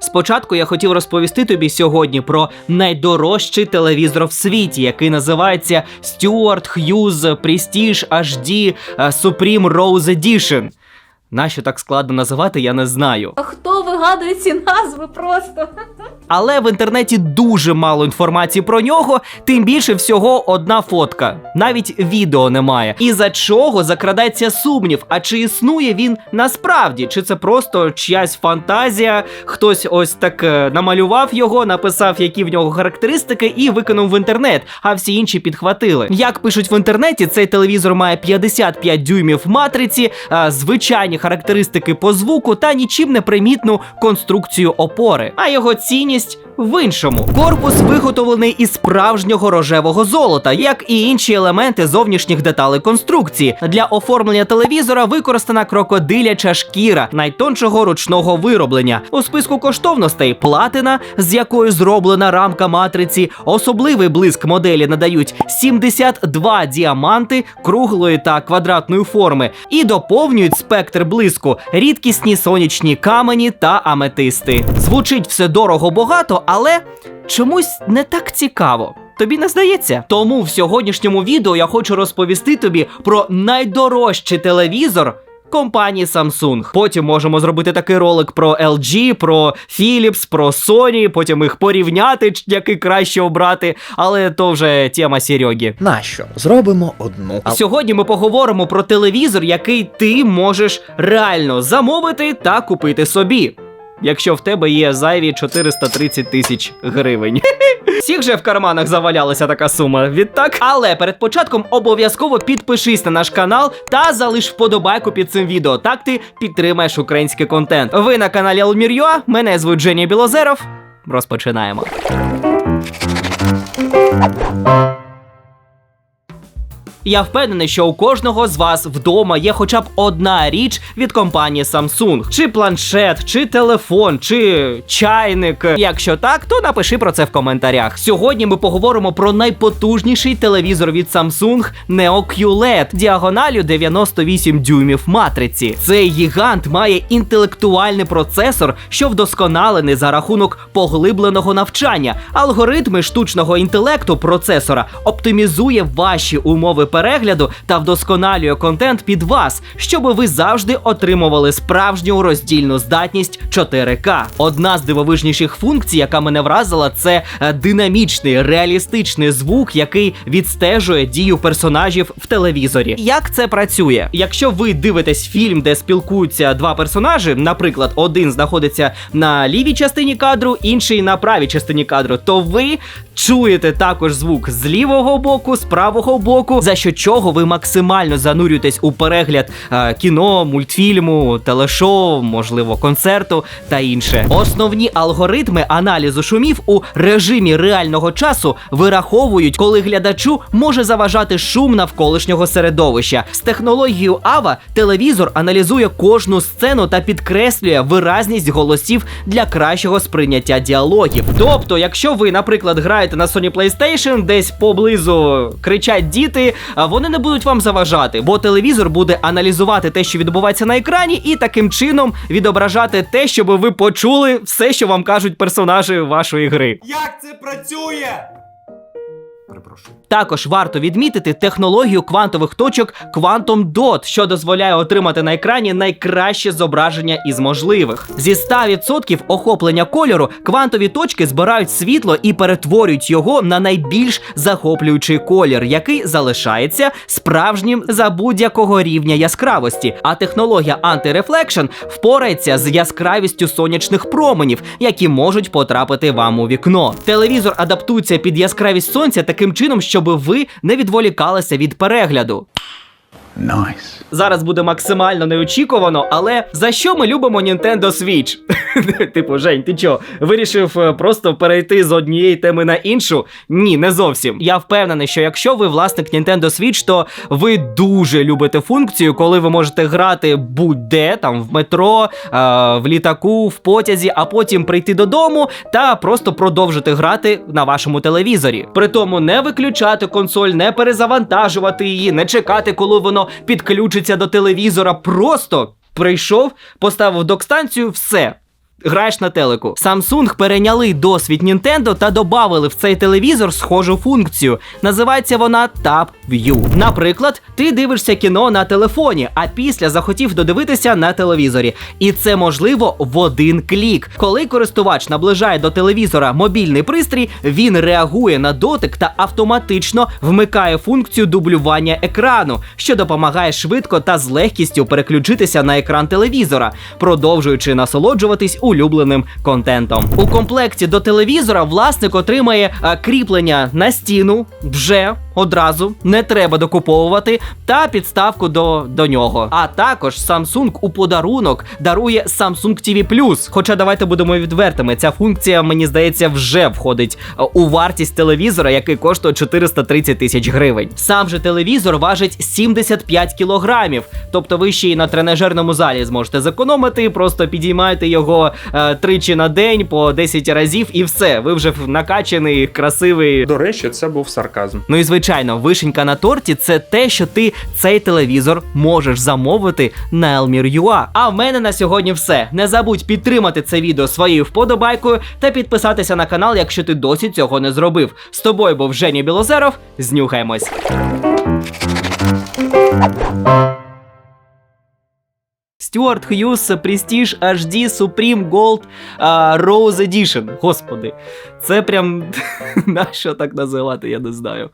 Спочатку я хотів розповісти тобі сьогодні про найдорожчий телевізор в світі, який називається Stuart Hughes Prestige HD е, Supreme Rose Edition. Нащо так складно називати, я не знаю. А хто вигадує ці назви просто? Але в інтернеті дуже мало інформації про нього, тим більше всього одна фотка. Навіть відео немає. І за чого закрадається сумнів? А чи існує він насправді? Чи це просто чиясь фантазія? Хтось ось так е, намалював його, написав, які в нього характеристики, і викинув в інтернет, а всі інші підхватили. Як пишуть в інтернеті, цей телевізор має 55 дюймів матриці, звичайні характеристики по звуку та нічим не примітну конструкцію опори. А його цінність в іншому. Корпус виготовлений із справжнього рожевого золота, як і інші елементи зовнішніх деталей конструкції. Для оформлення телевізора використана крокодиляча шкіра найтоншого ручного вироблення. У списку коштовностей платина, з якою зроблена рамка матриці. Особливий блиск моделі надають 72 діаманти круглої та квадратної форми і доповнюють спектр блиску рідкісні сонячні камені та аметисти. Звучить все дорого багато, але чомусь не так цікаво. Тобі не здається? Тому в сьогоднішньому відео я хочу розповісти тобі про найдорожчий телевізор. Компанії Samsung. Потім можемо зробити такий ролик про LG, про Philips, про Sony, потім їх порівняти, який краще обрати, але то вже тема Серьоги. Нащо? Зробимо одну. А Сьогодні ми поговоримо про телевізор, який ти можеш реально замовити та купити собі. Якщо в тебе є зайві 430 тисяч гривень. Всіх же в карманах завалялася така сума, відтак. Але перед початком обов'язково підпишись на наш канал та залиш вподобайку під цим відео. Так ти підтримаєш український контент. Ви на каналі Almir.ua, мене звуть Женя Білозеров. Розпочинаємо. Я впевнений, що у кожного з вас вдома є хоча б одна річ від компанії Samsung. Чи планшет, чи телефон, чи чайник. Якщо так, то напиши про це в коментарях. Сьогодні ми поговоримо про найпотужніший телевізор від Samsung Neo QLED діагоналю 98 дюймів матриці. Цей гігант має інтелектуальний процесор, що вдосконалений за рахунок поглибленого навчання. Алгоритми штучного інтелекту процесора оптимізує ваші умови перегляду та вдосконалює контент під вас, щоб ви завжди отримували справжню роздільну здатність 4К. Одна з дивовижніших функцій, яка мене вразила, це е, динамічний реалістичний звук, який відстежує дію персонажів в телевізорі. Як це працює? Якщо ви дивитесь фільм, де спілкуються два персонажі, наприклад, один знаходиться на лівій частині кадру, інший на правій частині кадру, то ви чуєте також звук з лівого боку, з правого боку, за що чого ви максимально занурюєтесь у перегляд е, кіно, мультфільму, телешоу, можливо, концерту та інше. Основні алгоритми аналізу шумів у режимі реального часу вираховують, коли глядачу може заважати шум навколишнього середовища. З технологією AVA телевізор аналізує кожну сцену та підкреслює виразність голосів для кращого сприйняття діалогів. Тобто, якщо ви, наприклад, граєте на Sony PlayStation, десь поблизу кричать діти, вони не будуть вам заважати, бо телевізор буде аналізувати те, що відбувається на екрані, і таким чином відображати те, щоб ви почули все, що вам кажуть персонажі вашої гри. Як це працює? Перепрошую. Також варто відмітити технологію квантових точок Quantum Dot, що дозволяє отримати на екрані найкраще зображення із можливих. Зі 100% охоплення кольору квантові точки збирають світло і перетворюють його на найбільш захоплюючий колір, який залишається справжнім за будь-якого рівня яскравості. А технологія Anti-Reflection впорається з яскравістю сонячних променів, які можуть потрапити вам у вікно. Телевізор адаптується під яскравість сонця таким чином, щоб ви не відволікалися від перегляду. Найс. Зараз буде максимально неочікувано, але за що ми любимо Nintendo Switch? типу, Жень, ти чо, вирішив е, просто перейти з однієї теми на іншу? Ні, не зовсім. Я впевнений, що якщо ви власник Nintendo Switch, то ви дуже любите функцію, коли ви можете грати будь-де, там в метро, е, в літаку, в потязі, а потім прийти додому та просто продовжити грати на вашому телевізорі. Притому не виключати консоль, не перезавантажувати її, не чекати, коли воно підключиться до телевізора. Просто прийшов, поставив док-станцію, все. Граєш на телеку. Samsung перейняли досвід Nintendo та додали в цей телевізор схожу функцію. Називається вона Tab View. Наприклад, ти дивишся кіно на телефоні, а після захотів додивитися на телевізорі. І це можливо в один клік. Коли користувач наближає до телевізора мобільний пристрій, він реагує на дотик та автоматично вмикає функцію дублювання екрану, що допомагає швидко та з легкістю переключитися на екран телевізора, продовжуючи насолоджуватись улюбленим контентом. У комплекті до телевізора власник отримає е, кріплення на стіну вже одразу, не треба докуповувати, та підставку до, до нього. А також Samsung у подарунок дарує Samsung TV+. Хоча давайте будемо відвертими, ця функція, мені здається, вже входить е, у вартість телевізора, який коштує 430 тисяч гривень. Сам же телевізор важить 75 кілограмів, тобто ви ще й на тренажерному залі зможете зекономити, просто підіймаєте його е, тричі на день по 10 разів, і все, ви вже накачаний, красивий. До речі, це був сарказм. Ну і звичайно, вишенька на торті це те, що ти цей телевізор можеш замовити на Elmir.ua. А в мене на сьогодні все. Не забудь підтримати це відео своєю вподобайкою та підписатися на канал, якщо ти досі цього не зробив. З тобою був Женя Білозеров. Знюхаємось. Стюарт Хьюз Prestige HD Supreme Gold а, Rose Edition. Господи, це прям на що так називати, я не знаю.